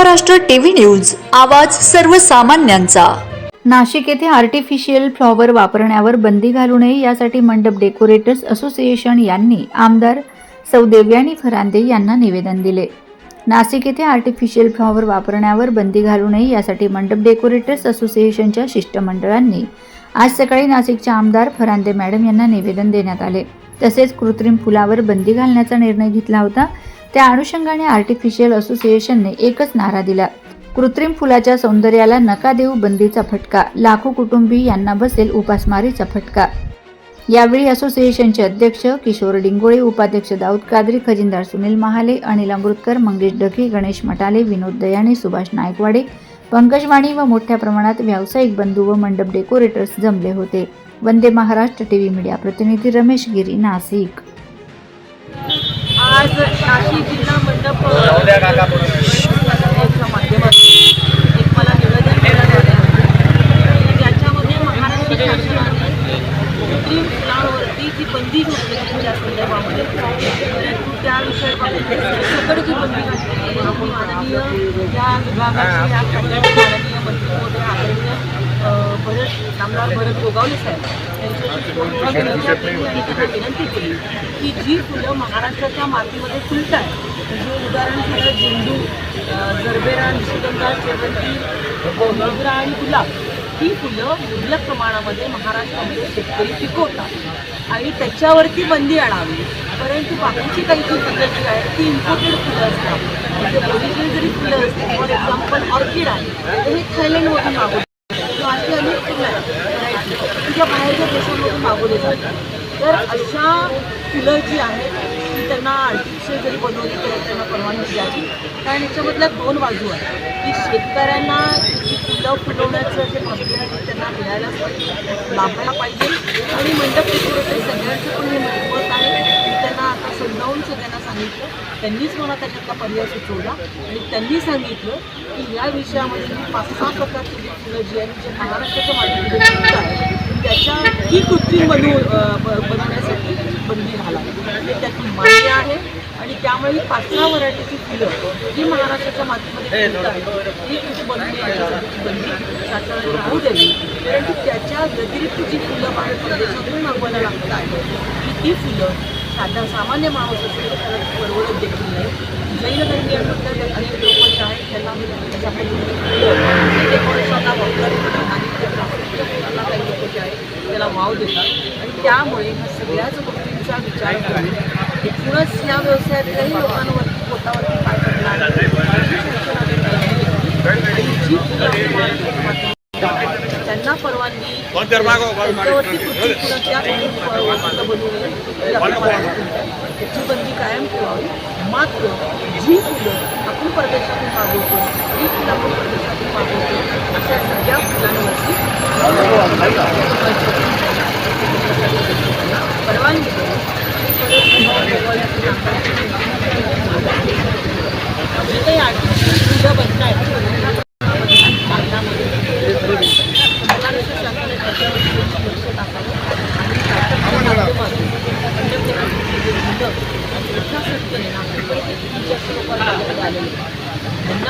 Maharashtra TV news आवाज सर्वसामान्यांचा. नाशिक येथे आर्टिफिशियल फ्लॉवर वापरण्यावर बंदी घालू नये यासाठी मंडप डेकोरेटर्स असोसिएशन यांनी आमदार सौ देवयानी फरांदे यांना निवेदन दिले. नाशिक येथे आर्टिफिशियल फ्लॉवर वापरण्यावर बंदी घालू नये यासाठी मंडप डेकोरेटर्स असोसिएशनच्या शिष्टमंडळांनी आज सकाळी नाशिकच्या आमदार फरांदे मॅडम यांना निवेदन देण्यात आले. तसेच कृत्रिम फुलावर बंदी घालण्याचा निर्णय घेतला होता. त्या अनुषंगाने आर्टिफिशियल असोसिएशनने एकच नारा दिला. कृत्रिम फुलाच्या सौंदर्याला नका देऊ बंदीचा फटका. लाखो कुटुंबी यांना बसेल उपासमारीचा फटका. यावेळी असोसिएशनचे अध्यक्ष किशोर डिंगोळे उपाध्यक्ष दाऊद कादरी खजिनदार सुनील महाले अनिल अमृतकर मंगेश डखी गणेश मटाले विनोद दयाने सुभाष नायकवाडे पंकजवाणी व मोठ्या प्रमाणात व्यावसायिक बंधू व मंडप डेकोरेटर्स जमले होते. वंदे महाराष्ट्र टीव्ही मीडिया प्रतिनिधी रमेश गिरी नाशिक. आज नाशिक जिल्हा मंडप संघटनेच्या माध्यमातून एक मला निवेदन देण्यात आले आहे की याच्यामध्ये महाराष्ट्र शासनाने कृत्रिम फुलांवरती जी बंदी घातली त्या संदर्भामध्ये त्या विषयामध्ये सकट जी बंदी घातली माननीय या विभागाचे या खात्याचे माननीय मंत्री महोदय आदरणीय भरत आमदार भरत गोगावले साहेब त्यांना विनंती केली की जी फुलं महाराष्ट्राच्या मातीमध्ये फुलत आहेत म्हणजे उदाहरण झालं झेंडू जरबेरा निशिगंधा शेवंती मोगरा आणि गुलाब ही फुलं मुबलक प्रमाणामध्ये महाराष्ट्रामध्ये शेतकरी पिकवतात. आणि त्याच्यावरती बंदी आणावी. परंतु बाकीची काही जी फुलं जी आहेत ती इम्पोर्टेड फुलं असतात. म्हणजे ओरिजिनल जरी फुलं असतील फॉर एक्झाम्पल ऑर्किड आहे तर हे थायलंडमधून मागवतात किंवा आणि अनेक बाहेरच्या देशांमधून मागवले जातात. तर अशा फुलं जी आहेत ती त्यांना आर्टिफिशियल जरी बनवली तरी त्यांना परवानगी द्यावी. कारण याच्यामधल्या दोन बाजू आहेत. की शेतकऱ्यांना जी फुलं फुलवण्याचं जे प्रक्रिया त्यांना मिळायला लाभला पाहिजे. आणि मंडप डेकोरेटर सगळ्यांचं पण हे मत आहे. त्यांना आता समजावून सगळ्यांना सांगितलं त्यांनीच मला त्याच्यातला पर्याय सुचवला आणि त्यांनी सांगितलं की या विषयामध्ये मी पाच सहा प्रकारची जी फुलं जी आहेत जे महाराष्ट्राच्या मातीमध्ये आहे त्याच्या ही कृत्रिम बनवू बनवण्यासाठी बंदी घालावी. हे त्यातून मान्य आहे आणि त्यामुळे ही पाच सहा व्हरायटीची फुलं जी महाराष्ट्राच्या मातीमध्ये कुठे बनवून याच्यासाठी बंदी शासनाने राहू द्यावी. परंतु त्याच्या व्यतिरिक्त जी फुलं बाहेर परदेशातून मागवायला लागत आहेत की ती फुलं साधा सामान्य माणूस असेल तर त्याला परवडत देखील नाही. जैन धर्मीयांमधल्या अनेक लोक जे आहेत त्यांना म्हणजे त्याच्या पद्धतीने डेकोरेशनला वापरतात आणि त्या प्लास्टिकच्या फुलांना काही लोक जे आहेत त्याला वाव देतात. आणि त्यामुळे ह्या सगळ्याच गोष्टींचा विचार करून एकूणच या व्यवसायातल्याही लोकांवरती पोटावर पाय पडला आहे. अशी शासनाने निर्णय घेतली. आणि जी फुलं आपल्या महाराष्ट्राच्या मातीमध्ये त्यांना परवानगी त्यांच्यावरती कृत्रिम फुलं त्या फुलं बनवू नये आपली परवानगी आहे. त्याची बंदी कायम ठेवावी मात्र जी फुलं आपण परदेशातून मागवतो जी फुलं आपण परदेशातून मागवतो अशा सगळ्या फुलांवरती परवानगी देऊ जे काही आर्टिफिशियल फुलं बनत आहेत कागदामध्ये महाराष्ट्र शासनाने त्याच्यावरती लक्ष टाकावं आणि शासनाच्या माध्यमातून मंडप डेकोरेशनचे जे मुलं आणि मोठ्या संख्येने नागरिकांचे जास्त लोकांना त्यामध्ये आलेले आहेत.